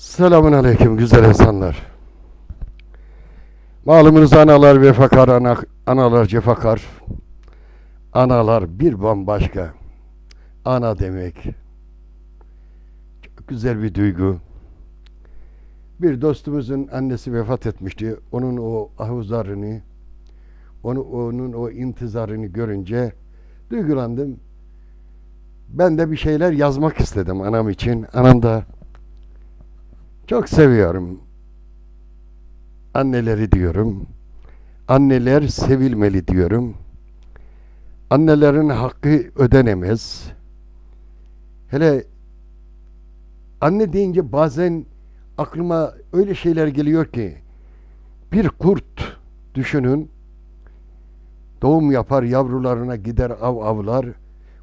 Selamun aleyküm güzel insanlar. Malumunuz analar vefakar, ana, analar cefakar. Analar bir bambaşka. Ana demek. Çok güzel bir duygu. Bir dostumuzun annesi vefat etmişti. Onun o ahuzarını, onu, onun o intizarını görünce duygulandım. Ben de bir şeyler yazmak istedim anam için. Anam da çok seviyorum. Anneleri diyorum. Anneler sevilmeli diyorum. Annelerin hakkı ödenemez. Hele anne deyince bazen aklıma öyle şeyler geliyor ki bir kurt düşünün doğum yapar yavrularına gider av avlar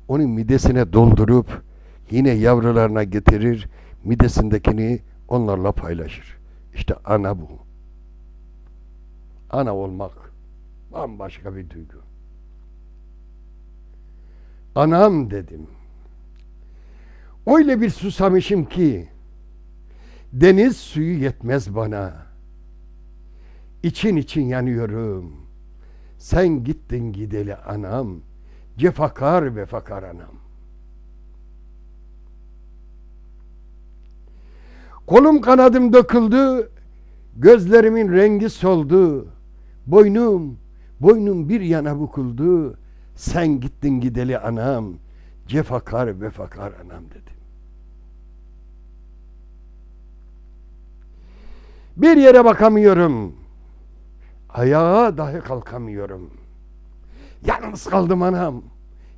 onu midesine doldurup yine yavrularına getirir midesindekini onlarla paylaşır. İşte ana bu. Ana olmak bambaşka bir duygu. Anam dedim. Öyle bir susamışım ki deniz suyu yetmez bana. İçin için yanıyorum. Sen gittin gideli anam. Cefakar ve fakar anam. Kolum kanadım döküldü, gözlerimin rengi soldu. Boynum, boynum bir yana bukuldu. Sen gittin gideli anam, cefakar ve fakar anam dedim. Bir yere bakamıyorum. Ayağa dahi kalkamıyorum. Yalnız kaldım anam.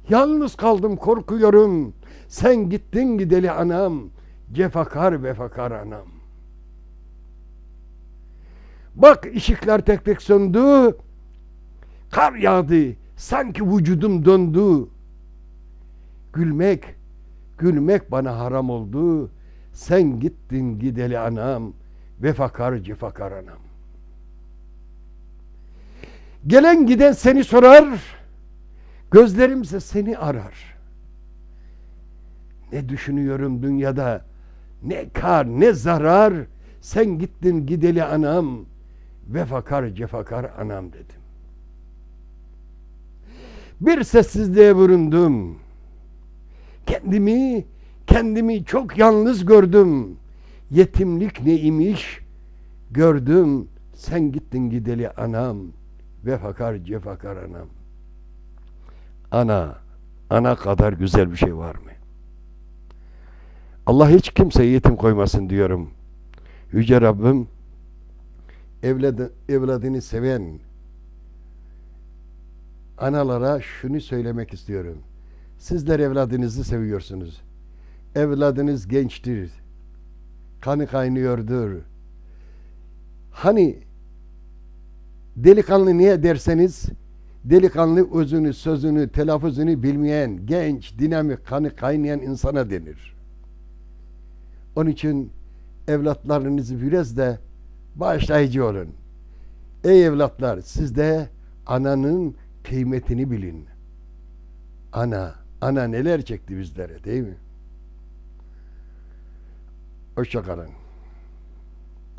Yalnız kaldım korkuyorum. Sen gittin gideli anam. Cefakar vefakar anam. Bak ışıklar tek tek söndü. Kar yağdı. Sanki vücudum dondu. Gülmek, gülmek bana haram oldu. Sen gittin gideli anam. Vefakar cefakar anam. Gelen giden seni sorar. Gözlerimse seni arar. Ne düşünüyorum dünyada? Ne kar ne zarar. Sen gittin gideli anam. Vefakar cefakar anam dedim. Bir sessizliğe büründüm. Kendimi, kendimi çok yalnız gördüm. Yetimlik ne imiş gördüm. Sen gittin gideli anam. Vefakar cefakar anam. Ana, ana kadar güzel bir şey var mı? Allah hiç kimseyi yetim koymasın diyorum. Yüce Rabbim evladı, evladını seven analara şunu söylemek istiyorum. Sizler evladınızı seviyorsunuz. Evladınız gençtir. Kanı kaynıyordur. Hani delikanlı niye derseniz delikanlı özünü, sözünü, telaffuzunu bilmeyen, genç, dinamik, kanı kaynayan insana denir. Onun için evlatlarınızı biraz da bağışlayıcı olun. Ey evlatlar siz de ananın kıymetini bilin. Ana, ana neler çekti bizlere değil mi? Hoşçakalın.